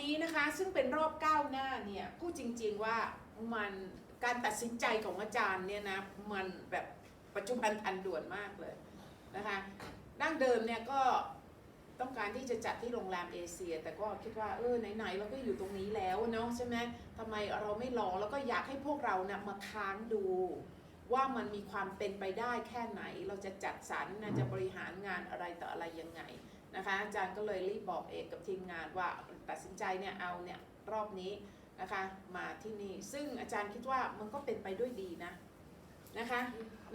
นี้นะคะซึ่งเป็นรอบก้าวหน้าเนี่ยพูดจริง ๆว่ามันการตัดสินใจของอาจารย์เนี่ยนะมันแบบปัจจุบันทันด่วนมากเลยนะคะดั้งเดิมเนี่ยก็ต้องการที่จะจัดที่โรงแรมเอเชีย แต่ก็คิดว่าเออไหนๆเราก็อยู่ตรงนี้แล้วเนาะใช่ไหมทำไมเราไม่ลองแล้วก็อยากให้พวกเราเนี่ยมาค้างดู ว่ามันมีความเป็นไปได้แค่ไหน เราจะจัดสรรนะจะบริหารงานอะไรต่ออะไรยังไง นะคะอาจารย์ก็เลยรีบบอกเอกกับทีมงานว่าตัดสินใจเนี่ยเอาเนี่ยรอบนี้นะคะมาที่นี่ซึ่งอาจารย์คิดว่ามันก็เป็นไปด้วยดีนะนะคะ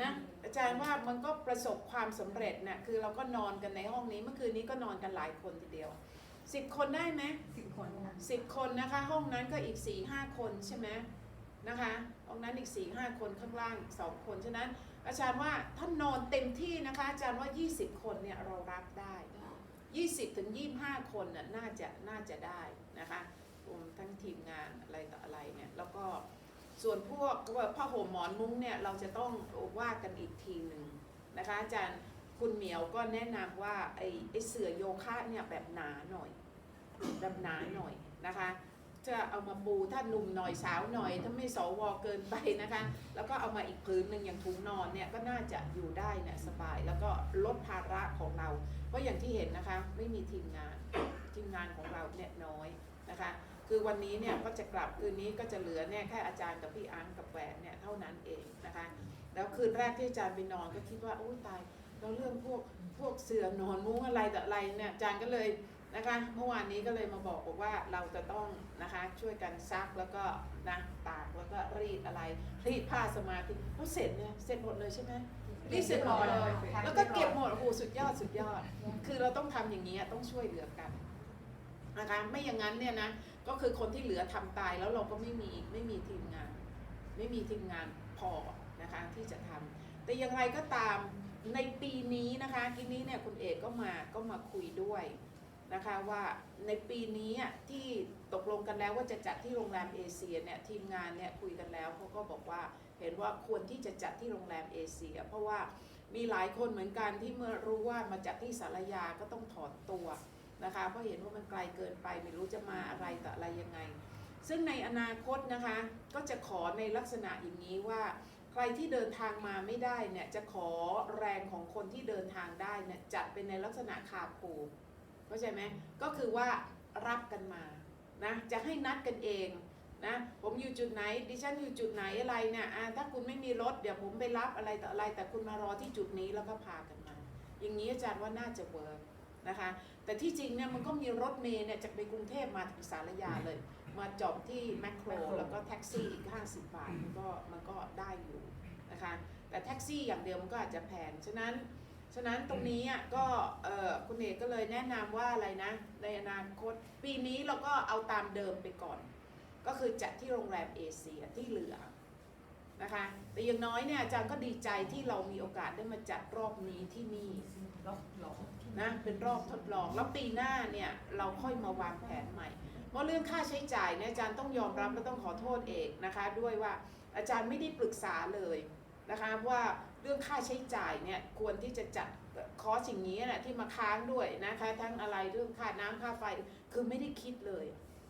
นะอาจารย์ว่ามันก็ประสบความสำเร็จเนี่ยคือเราก็นอนกันในห้องนี้เมื่อคืนนี้ก็นอนกันหลายคนทีเดียวสิบคนได้ไหมสิบคนค่ะสิบคนนะคะ ห้องนั้นก็อีก4ี่ห้าคนใช่ไหมนะคะห้องนั้นอีก4ี่ห้าคนข้างล่างอีกสองคนฉะนั้นอาจารย์ว่าถ้านอนเต็มที่นะคะ อาจารย์ว่า 20 คนเนี่ยเรารับได้ 20ถึง25 คนน่ะน่าจะน่าจะได้นะคะรวมทั้งทีมงานอะไรต่ออะไรเนี่ยแล้วก็ส่วนพวกผ้าห่มหมอนมุ้งเนี่ยเราจะต้องว่ากันอีกทีหนึ่งนะคะอาจารย์คุณเหมียวก็แนะนำว่าไอ้ไอเสือโยคะเนี่ยแบบหนาหน่อย แบบหนาหน่อยนะคะ จะเอามาปูถ้าหนุ่มหน่อยสาวหน่อย ถ้าไม่สวเกินไปนะคะ แล้วก็เอามาอีกพื้นหนึ่งอย่างถุงนอนเนี่ยก็น่าจะอยู่ได้เนี่ยสบายแล้วก็ลดภาระของเรา เพราะอย่างที่เห็นนะคะไม่มีทีมงานทีมงานของเราเนี่ยน้อยนะคะ คือวันนี้เนี่ยก็จะกลับคืนนี้ก็จะเหลือเนี่ยแค่อาจารย์กับพี่อังกับแหวนเนี่ยเท่านั้นเองนะคะ แล้วคืนแรกที่อาจารย์ไปนอนก็คิดว่าโอ้ตายแล้วเรื่องพวกพวกเสือนอนมุ้งอะไรแต่อะไรเนี่ยอาจารย์ก็เลย นะคะเมื่อวานนี้ก็เลยมาบอกบอกว่าเราจะต้องนะคะช่วยกันซักแล้วก็นะตากแล้วก็รีดอะไรรีดผ้าสมาธิเขาเสร็จเนี่ยเสร็จหมดเลยใช่ไหมรีดเสร็จหมดเลยแล้วก็เก็บหมดโอ้โหสุดยอดสุดยอด คือเราต้องทำอย่างนี้ยต้องช่วยเหลือกันนะคะไม่อย่างนั้นเนี่ยนะก็คือคนที่เหลือทำตายแล้วเราก็ไม่มีไม่มีทีมงาน ไม่มีทีมงานพอนะคะที่จะทำแต่อย่างไรก็ตามในปีนี้นะคะทีนี้เนี่ยคุณเอกก็มาก็มาคุยด้วย นะคะว่าในปีนี้ที่ตกลงกันแล้วว่าจะจัดที่โรงแรมเอเชียเนี่ยทีมงานเนี่ยคุยกันแล้วเขาก็บอกว่าเห็นว่าควรที่จะจัดที่โรงแรมเอเชีย เพราะว่ามีหลายคนเหมือนกันที่เมื่อรู้ว่ามาจัดที่สารยาก็ต้องถอนตัวนะคะเพราะเห็นว่ามันไกลเกินไปไม่รู้จะมาอะไรต่ออะไรยังไง ซึ่งในอนาคตนะคะก็จะขอในลักษณะอย่างนี้ว่าใครที่เดินทางมาไม่ได้เนี่ยจะขอแรงของคนที่เดินทางได้เนี่ยจัดเป็นในลักษณะคาปู เข้าใจไหมก็คือว่ารับกันมานะจะให้นัดกันเองนะผมอยู่จุดไหนดิฉันอยู่จุดไหนอะไรเนี่ยอ่าถ้าคุณไม่มีรถเดี๋ยวผมไปรับอะไรต่ออะไร แต่คุณมารอที่จุดนี้แล้วก็พากันมา อย่างนี้อาจารย์ว่าน่าจะเวิร์กนะคะแต่ที่จริงเนี่ยมันก็มีรถเมล์เนี่ยจากไปกรุงเทพมาถึงสารยาเลย มาจอดที่แมคโครแล้วก็แท็กซี่อีก50 บาทมันก็มันก็ได้อยู่นะคะแต่แท็กซี่อย่างเดียวมันก็อาจจะแพงฉะนั้น ฉะนั้นตรงนี้อะก็คุณเอกก็เลยแนะนำว่าอะไรนะ ในอนาคตปีนี้เราก็เอาตามเดิมไปก่อน ก็คือจัดที่โรงแรมเอเชียที่เหลือนะคะแต่อย่างน้อยเนี่ยอาจารย์ก็ดีใจที่เรามีโอกาสได้มาจัดรอบนี้ที่นี่รอบลอกนะเป็นรอบทดลอง แล้วปีหน้าเนี่ยเราค่อยมาวางแผนใหม่เพราะเรื่องค่าใช้จ่ายเนี่ยอาจารย์ต้องยอมรับและต้องขอโทษเอกนะคะ ด้วยว่าอาจารย์ไม่ได้ปรึกษาเลยนะคะว่า เรื่องค่าใช้จ่ายเนี่ยควรที่จะจัดคอสอย่งนี้นะที่มาค้างด้วยนะคะ ทั้งอะไรเรื่องค่าน้ำค่าไฟคือไม่ได้คิดเลย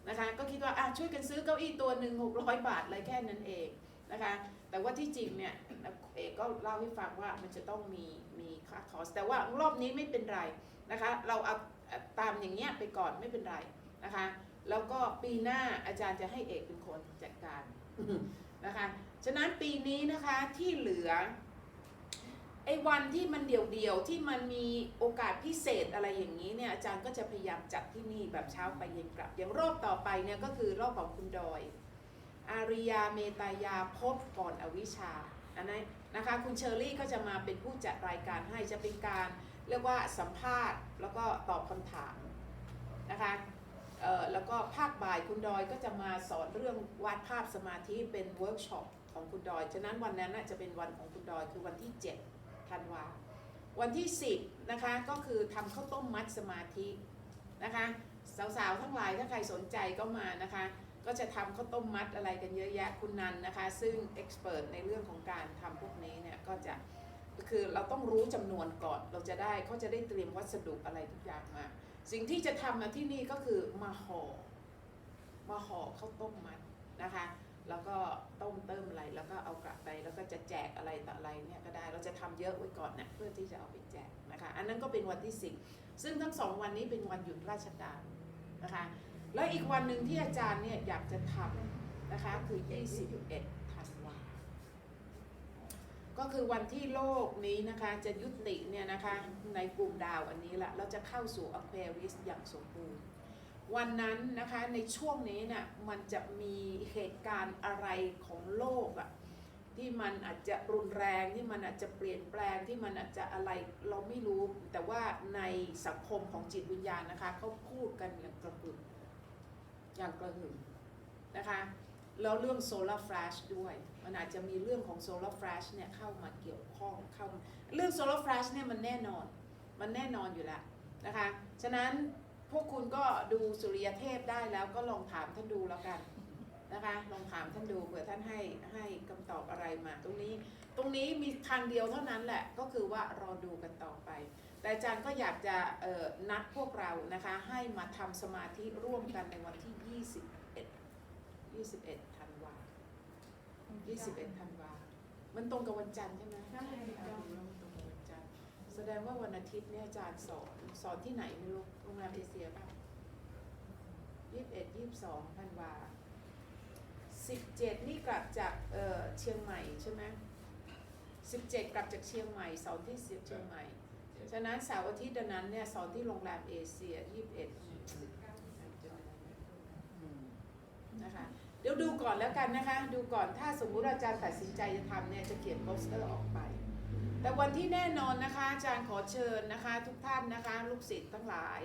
นะคะ ก็คิดว่าอะช่วยกันซื้อเก้าอี้ตัวหนึ่งหกร้อยบาทอะไรแค่นั้นเองนะคะ แต่ว่าที่จริงเนี่ยเอกก็เล่าให้ฟังว่ามันจะต้องมีมีค่าคอสแต่ว่ารอบนี้ไม่เป็นไรนะคะ เราเอาตามอย่างเงี้ยไปก่อนไม่เป็นไรนะคะ แล้วก็ปีหน้าอาจารย์จะให้เอกเป็นคนจัดการนะคะ ฉะนั้นปีนี้นะคะที่เหลือ อ้วันที่มันเดี่ยวๆที่มันมีโอกาสพิเศษอะไรอย่างนี้เนี่ยอาจารย์ก็จะพยายามจัดที่นี่แบบเช้าไปเย็นกลับ อย่างรอบต่อไปเนี่ยก็คือรอบของคุณดอย อาริยาเมตายาพบก่อนอวิชชาอันนั้นนะคะคุณเชอรี่ก็จะมาเป็นผู้จัดรายการให้จะเป็นการเรียกว่าสัมภาษณ์ แล้วก็ตอบคำถามนะคะแล้วก็ภาคบ่ายคุณดอยก็จะมาสอนเรื่องวาดภาพสมาธิเป็นเวิร์กช็อปของคุณดอย ฉะนั้นวันนั้นจะเป็นวันของคุณดอยคือวันที่ 7 ธันวาวันที่ 10นะคะก็คือทำข้าวต้มมัดสมาธินะคะสาวๆทั้งหลายถ้าใครสนใจก็มานะคะ ก็จะทำข้าวต้มมัดอะไรกันเยอะแยะคุณนันนะคะ ซึ่งเอ็กซ์เพรสในเรื่องของการทำพวกนี้เนี่ยก็จะคือเราต้องรู้จำนวนก่อนเราจะได้เขาจะได้เตรียมวัสดุอะไรทุกอย่างมา สิ่งที่จะทำมาที่นี่ก็คือมาห่อมาห่อข้าวต้มมัดนะคะ แล้วก็ต้มเติมอะไรแล้วก็เอากลับไปแล้วก็จะแจกอะไรต่ออะไรเนี่ยก็ได้เราจะทำเยอะไว้ก่อนนะเพื่อที่จะเอาไปแจกนะคะ อันนั้นก็เป็นวันที่10ซึ่งทั้งสองวันนี้เป็นวันหยุดราชการนะคะ แล้วอีกวันหนึ่งที่อาจารย์เนี่ยอยากจะทำนะคะคือ 21ธันวาก็คือวันที่โลกนี้นะคะจะยุติเนี่ยนะคะในกลุ่มดาวอันนี้แหละเราจะเข้าสู่ Aquarius อย่างสมบูรณ์ วันนั้นนะคะในช่วงนี้เนี่ยมันจะมีเหตุการณ์อะไรของโลกอะที่มันอาจจะรุนแรงที่มันอาจจะเปลี่ยนแปลงที่มันอาจจะอะไรเราไม่รู้ แต่ว่าในสังคมของจิตวิญญาณนะคะเขาพูดกันอย่างกระหึ่มอย่างกระหึ่มนะคะแล้วเรื่องโซลาร์แฟลชด้วย มันอาจจะมีเรื่องของโซลาร์แฟลชเนี่ยเข้ามาเกี่ยวข้องเข้าเรื่องโซลาร์แฟลชเนี่ยมันแน่นอน มันแน่นอนอยู่แล้วนะคะ ฉะนั้น พวกคุณก็ดูสุริยเทพได้แล้วก็ลองถามท่านดูแล้วกันนะคะลองถามท่านดูเผื่อท่านให้ให้คำตอบอะไรมา ตรงนี้ ตรงนี้มีทางเดียวเท่านั้นแหละก็คือว่ารอดูกันต่อไป แต่อาจารย์ก็อยากจะเอ่อนัดพวกเรานะคะให้มาทำสมาธิร่วมกันในวันที่ 21 21ธันวา21ธันวา มันตรงกับวันจันทร์ใช่ไหมใช่ ดงว่าวันอาทิตย์เนี่ยอาจารย์สอนสอนที่ไหนไม่รู้โรงแรมเอเชียป่ะยี่สิบเอ็ดยี่สิบสองธันวาสิบเจ็ดนี่กลับจากเอ่อเชียงใหม่ใช่ไหมสิบเจ็ดกลับจากเชียงใหม่สอนที่เชียงใหม่ฉะนั้นเสาร์อาทิตย์ดังนั้นเนี่ยสอนที่โรงแรมเอเชียยี่สิบเอ็ดนะคะเดี๋ยวดูก่อนแล้วกันนะคะ ดูก่อนถ้าสมมุติอาจารย์ตัดสินใจจะทำเนี่ยจะเขียนโปสเตอร์ออกไป แต่วันที่แน่นอนนะคะอาจารย์ขอเชิญนะคะ ทุกท่านนะคะลูกศิษย์ทั้งหลาย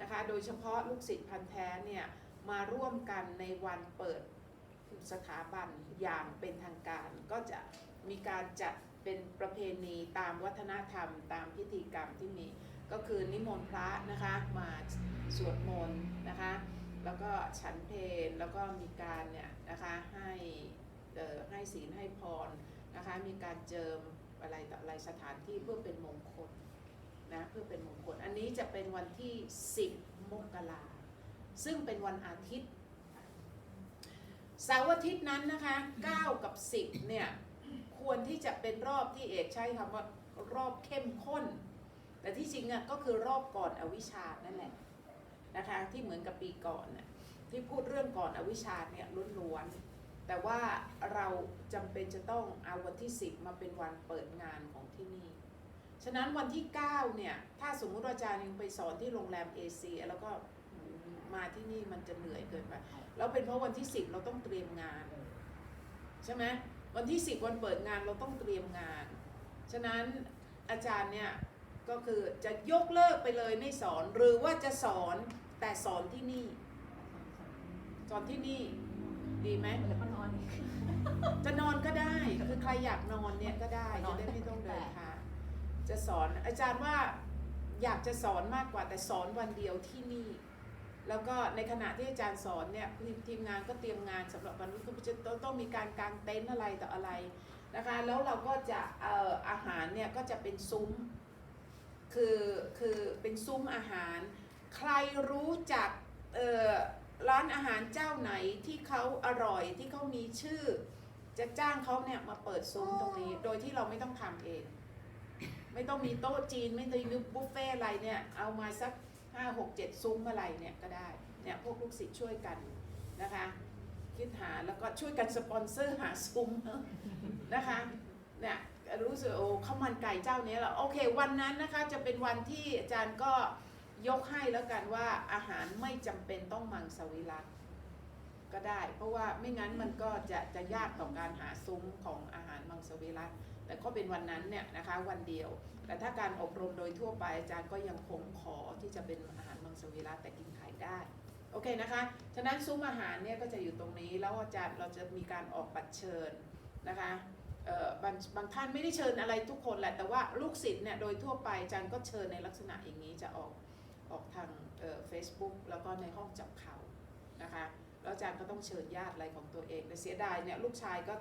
นะคะ โดยเฉพาะลูกศิษย์พันธ์แท้เนี่ยมาร่วมกันในวันเปิดสถาบันอย่างเป็นทางการ ก็จะมีการจัดเป็นประเพณีตามวัฒนธรรม ตามพิธีกรรมที่มีก็คือนิมนต์พระนะคะมาสวดมนต์นะคะแล้วก็ฉันเพลแล้วก็มีการเนี่ยนะคะให้เออให้ศีลให้พรนะคะมีการเจิม อะไรต่ออะไรสถานที่เพื่อเป็นมงคลนะเพื่อเป็นมงคล อันนี้จะเป็นวันที่ 10 มกราซึ่งเป็นวันอาทิตย์เสาร์อาทิตย์นั้นนะคะ 9 กับ 10 เนี่ย ควรที่จะเป็นรอบที่เอกใช้คำว่ารอบเข้มข้น แต่ที่จริงอะก็คือรอบก่อนอวิชานั่นแหละนะคะที่เหมือนกับปีก่อนน่ะที่พูดเรื่องก่อนอวิชชาเนี่ยล้วนๆ แต่ว่าเราจำเป็นจะต้องเอาวันที่ 10 มาเป็นวันเปิดงานของที่นี่ ฉะนั้นวันที่ 9 เนี่ย ถ้าสมมุติอาจารย์ยังไปสอนที่โรงแรมเอเชียแล้วก็มาที่นี่มันจะเหนื่อยเกินไปแล้วเป็นเพราะวันที่ 10 เราต้องเตรียมงาน ใช่ไหมวันที่ 10 วันเปิดงานเราต้องเตรียมงาน ฉะนั้นอาจารย์เนี่ยก็คือจะยกเลิกไปเลยไม่สอนหรือว่าจะสอนแต่สอนที่นี่ สอนที่นี่ดีไหม จะนอนก็ได้ คือใครอยากนอนเนี่ยก็ได้นจะอนได้ไม่ต้องเดินแต่ทางจะสอนอาจารย์ว่าอยากจะสอนมากกว่าแต่สอนวันเดียวที่นี่ แล้วก็ในขณะที่อาจารย์สอนเนี่ยทีมทีมงานก็เตรียมงานสำหรับวันนี้ก็จะต้องต้องมีการกางเต็นท์อะไรต่ออะไรนะคะ แล้วเราก็จะเอ่ออาหารเนี่ยก็จะเป็นซุ้มคือคือเป็นซุ้มอาหาร ใครรู้จักเอ่อร้านอาหารเจ้าไหนที่เขาอร่อยที่เขามีชื่อ จะจ้างเขาเนี่ยมาเปิดซุ้มตรงนี้ โดยที่เราไม่ต้องทำเอง ไม่ต้องมีโต๊ะจีนไม่ต้องมีบุฟเฟ่อะไรเนี่ย เอามาสักห้าหกเจ็ดซุ้มอะไรเนี่ยก็ได้เนี่ยพวกลูกศิษย์ช่วยกันนะคะ คิดหาแล้วก็ช่วยกันสปอนเซอร์หาซุ้มนะคะเนี่ยรู้สึกโอ้ข้าวมันไก่เจ้านี้แหละโอเค วันนั้นนะคะจะเป็นวันที่อาจารย์ก็ยกให้แล้วกันว่าอาหารไม่จำเป็นต้องมังสวิรัต ก็ได้ เพราะว่าไม่งั้นมันก็จะจะยากต่อการหาซุ้มของอาหารมังสวิรัตแต่ก็เป็นวันนั้นเนี่ยนะคะวันเดียว แต่ถ้าการอบรมโดยทั่วไปอาจารย์ก็ยังคงขอที่จะเป็นอาหารมังสวิรัตแต่กินไข่ได้โอเคนะคะฉะนั้นซุ้มอาหารเนี่ยก็จะอยู่ตรงนี้แล้วอาจารย์เราจะมีการออกบัตรเชิญนะคะบางบางท่านไม่ได้เชิญอะไรทุกคนแหละ แต่ว่าลูกศิษย์เนี่ยโดยทั่วไปอาจารย์ก็เชิญในลักษณะอย่างนี้จะออกออกทางเอ่อ Facebook แล้วก็ในห้องจับเขานะคะ อาจารย์ก็ต้องเชิญญาติอะไรของตัวเองแต่เสียดายเนี่ยลูกชายก็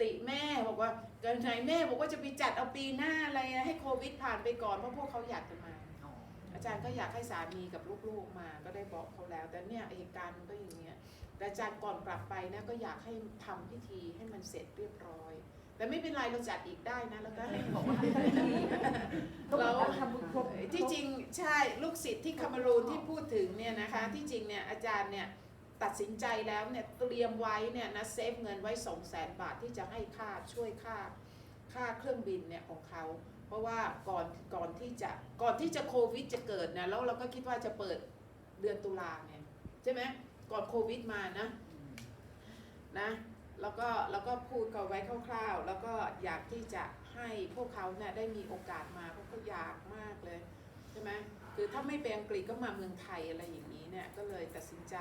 ติแม่บอกว่าเกินไหนแม่บอกว่าจะไปจัดเอาปีหน้าอะไรนะให้โควิดผ่านไปก่อนเพราะพวกเขาอยากจะมาอาจารย์ก็อยากให้สามีกับลูกๆมา ก็ได้บอกเขาแล้ว แต่เนี่ยเหตุการณ์มันก็อย่างเงี้ยแต่อาจารย์ก่อนกลับไปนะก็อยากให้ทำพิธีให้มันเสร็จเรียบร้อย แต่ไม่เป็นไรเราจัดอีกได้นะแล้วก็ให้บอกว่าให้ทันทีก็บอกว่าทำบุญครบที่จริงใช่ลูกศิษย์ที่คาเมารูนที่พูดถึงเนี่ยนะคะที่จริงเนี่ยอาจารย์เนี่ยตัดสินใจแล้วเนี่ยเตรียมไว้เนี่ยนะเซฟเงินไว้2 0 0 0 0 0บาทที่จะให้ค่าช่วยค่าค่าเครื่องบินเนี่ยของเขาเพราะว่าก่อนก่อนที่จะก่อนที่จะโควิดจะเกิดนะแล้วเราก็คิดว่าจะเปิดเดือนตุลาเนี่ยใช่ไหมก่อนโควิดมานะนะ แล้วก็แล้วก็พูดกันไว้คร่าวๆ แล้วก็อยากที่จะให้พวกเขาเนี่ยได้มีโอกาสมาเพราะเขาอยากมากเลยใช่ไหมคือถ้าไม่ไปอังกฤษก็มาเมืองไทยอะไรอย่างนี้เนี่ยก็เลยตัดสินใจ